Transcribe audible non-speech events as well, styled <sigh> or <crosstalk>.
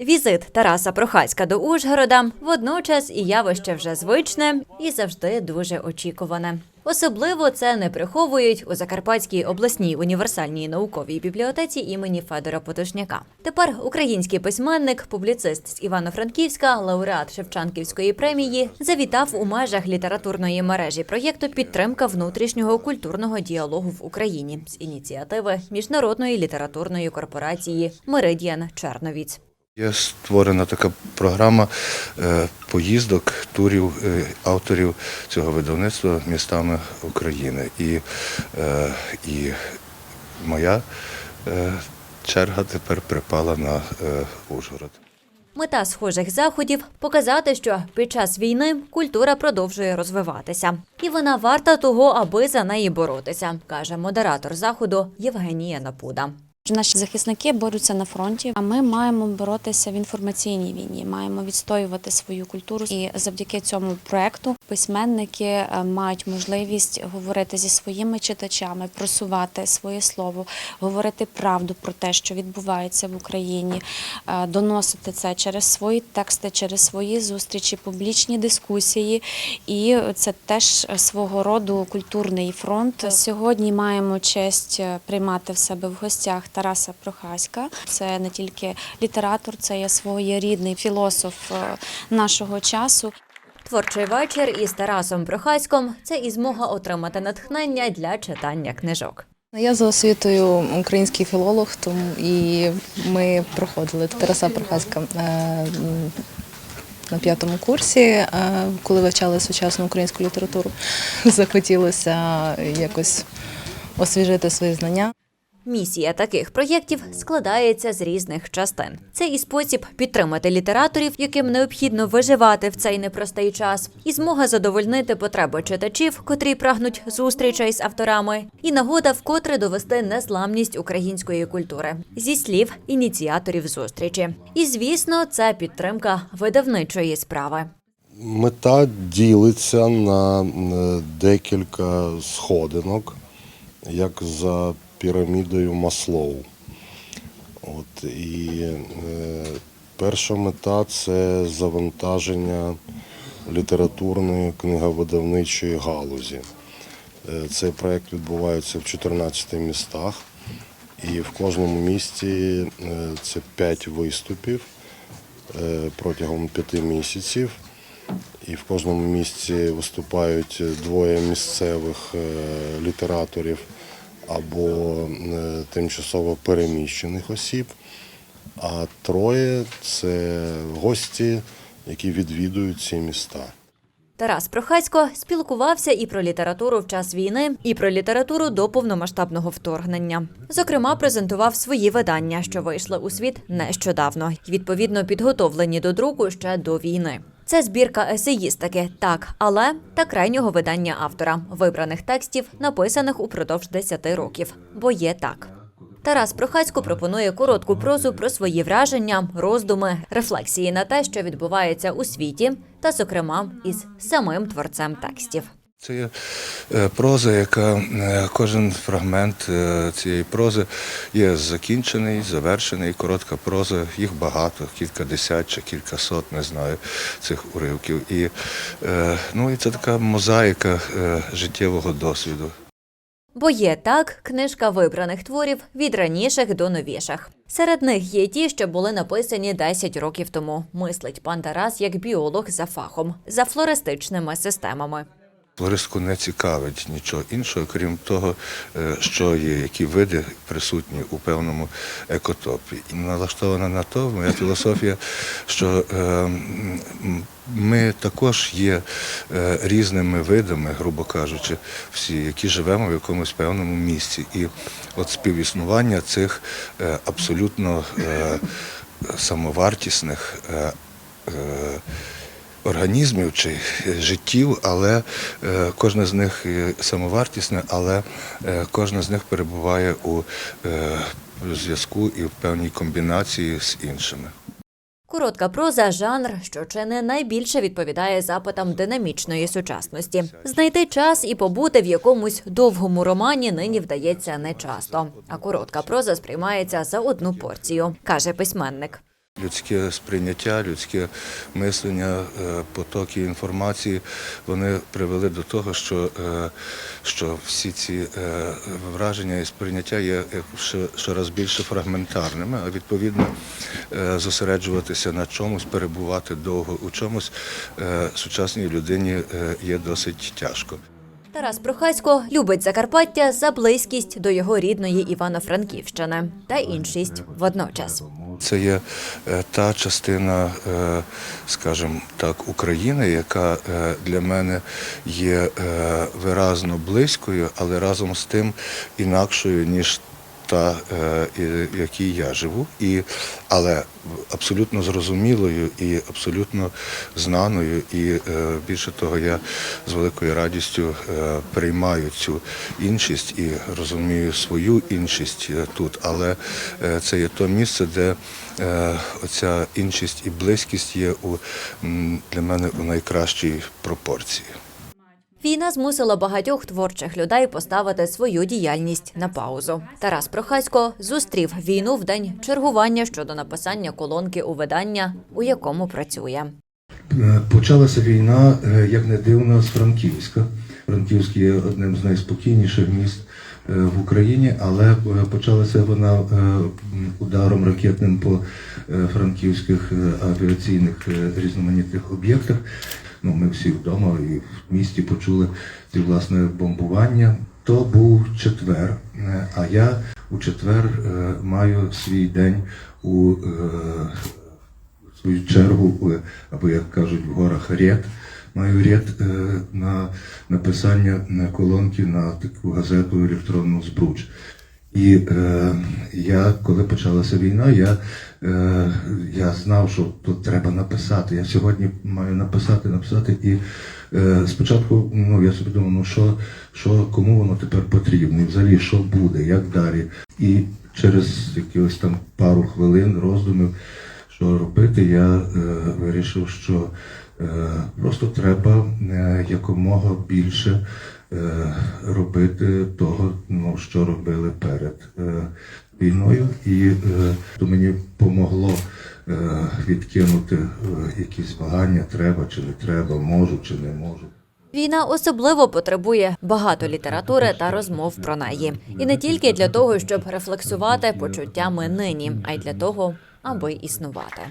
Візит Тараса Прохаська до Ужгорода водночас і явище вже звичне і завжди дуже очікуване. Особливо це не приховують у Закарпатській обласній універсальній науковій бібліотеці імені Федора Потушняка. Тепер український письменник, публіцист з Івано-Франківська, лауреат Шевчанківської премії, завітав у межах літературної мережі проєкту Підтримка внутрішнього культурного діалогу в Україні з ініціативи міжнародної літературної корпорації Меридіан Черновіць. Є створена така програма е, поїздок, турів е, авторів цього видавництва містами України. І, е, і моя черга тепер припала на Ужгород. Мета схожих заходів показати, що під час війни культура продовжує розвиватися, і вона варта того, аби за неї боротися, каже модератор заходу Євгенія Напуда. Наші захисники борються на фронті, а ми маємо боротися в інформаційній війні, маємо відстоювати свою культуру. І завдяки цьому проекту письменники е, мають можливість говорити зі своїми читачами, просувати своє слово, говорити правду про те, що відбувається в Україні, е, доносити це через свої тексти, через свої зустрічі, публічні дискусії. І це теж свого роду культурний фронт. Сьогодні маємо честь е, приймати в себе в гостях Тараса Прохаська. Це не тільки літератор, це є своєрідний філософ е, нашого часу. Творчий вечір із Тарасом Прохаськом це і змога отримати натхнення для читання книжок. Я за освітою український філолог, тому і ми проходили Тараса Прохаська е, на п'ятому курсі, е, коли вивчали сучасну українську літературу. <laughs> Захотілося якось освіжити свої знання. Місія таких проєктів складається з різних частин. Це і спосіб підтримати літераторів, яким необхідно виживати в цей непростий час, і змога задовольнити потреби читачів, котрі прагнуть зустрічей з авторами, і нагода вкотре довести незламність української культури зі слів ініціаторів зустрічі. І звісно, це підтримка видавничої справи. Мета ділиться на е, декілька сходинок, як за пірамідою Маслоу. От, і е, перша мета це завантаження літературної книговидавничої галузі. Е, Цей проєкт відбувається в 14 містах, і в кожному місті е, це 5 виступів е, протягом 5 місяців. І в кожному місці виступають двоє місцевих літераторів або е, тимчасово переміщених осіб, а троє це гості, які відвідують ці міста. Тарас Прохасько спілкувався і про літературу в час війни, і про літературу до повномасштабного вторгнення. Зокрема, презентував свої видання, що вийшли у світ нещодавно, й відповідно підготовлені до друку ще до війни. Це збірка есеїстики, так, але та крайнього видання автора, вибраних текстів, написаних упродовж 10 років. Бо є так. Тарас Прохацько пропонує коротку прозу про свої враження, роздуми, рефлексії на те, що відбувається у світі, та, зокрема, із самим творцем текстів. Це є е, проза, яка е, кожен фрагмент е, цієї прози є закінчений, завершений. Коротка проза, їх багато, кілька кількадесят чи кількасот, не знаю, цих уривків. І, ну, і це така мозаїка життєвого досвіду. Бо є так книжка вибраних творів від раніших до новіших. Серед них є ті, що були написані 10 років тому. Мислить пан Тарас як біолог за фахом, за флористичними системами. Флористку не цікавить нічого іншого, крім того, е, що є, які види присутні у певному екотопі. І налаштована на то моя філософія, що е, ми також є е, різними видами, грубо кажучи, всі, які живемо в якомусь певному місці. І от співіснування цих абсолютно самовартісних. Е, е, організмів чи життів, але е, кожна з них є самовартісна, але е, кожна з них перебуває у е, зв'язку і в певній комбінації з іншими. Коротка проза жанр, що чи не найбільше відповідає запитам динамічної сучасності. Знайти час і побути в якомусь довгому романі нині вдається нечасто. А коротка проза сприймається за одну порцію, каже письменник. Людське сприйняття, людське мислення, е, потоки інформації вони привели до того, що, е, що всі ці е, враження і сприйняття є щораз більше фрагментарними, а відповідно зосереджуватися на чомусь, перебувати довго у чомусь сучасній людині є досить тяжко. Тарас Прохасько любить Закарпаття за близькість до його рідної Івано-Франківщини та іншість водночас. Це є е, та частина, е, скажімо так, України, яка е, для мене є виразно близькою, але разом з тим інакшою, ніж та, е, в якій я живу, і, але абсолютно зрозумілою і абсолютно знаною. І е, більше того, я з великою радістю е, приймаю цю іншість і розумію свою іншість е, тут. Але е, це є то місце, де е, оця іншість і близькість є у, для мене у найкращій пропорції. Війна змусила багатьох творчих людей поставити свою діяльність на паузу. Тарас Прохасько зустрів війну в день чергування щодо написання колонки у видання, у якому працює. Е, Почалася війна, е, як не дивно, з Франківська. Франківськ є одним з найспокійніших міст е, в Україні, але почалася вона ударом ракетним по франківських авіаційних різноманітних об'єктах. Ну, ми всі вдома і в місті почули ці власне бомбування. То був четвер, е, а я у четвер е, маю свій день у е, свою чергу, або як кажуть в горах ряд, маю ряд на написання на колонки на таку газету електронну збруч. І е, я, коли почалася війна, я, я знав, що тут треба написати. Я сьогодні маю написати, написати. І е, спочатку ну, я собі думав, ну що, що кому воно тепер потрібно, і взагалі що буде, як далі. І через якихось там пару хвилин роздумів, що робити, я е, вирішив, що е, просто треба е, якомога більше е, робити того, ну, що робили перед е, війною. І е, то мені помогло е, відкинути е, якісь вагання, треба чи не треба, можу чи не можу. Війна особливо потребує багато літератури та розмов про неї, і не тільки для того, щоб рефлексувати почуттями нині, а й для того, аби існувати.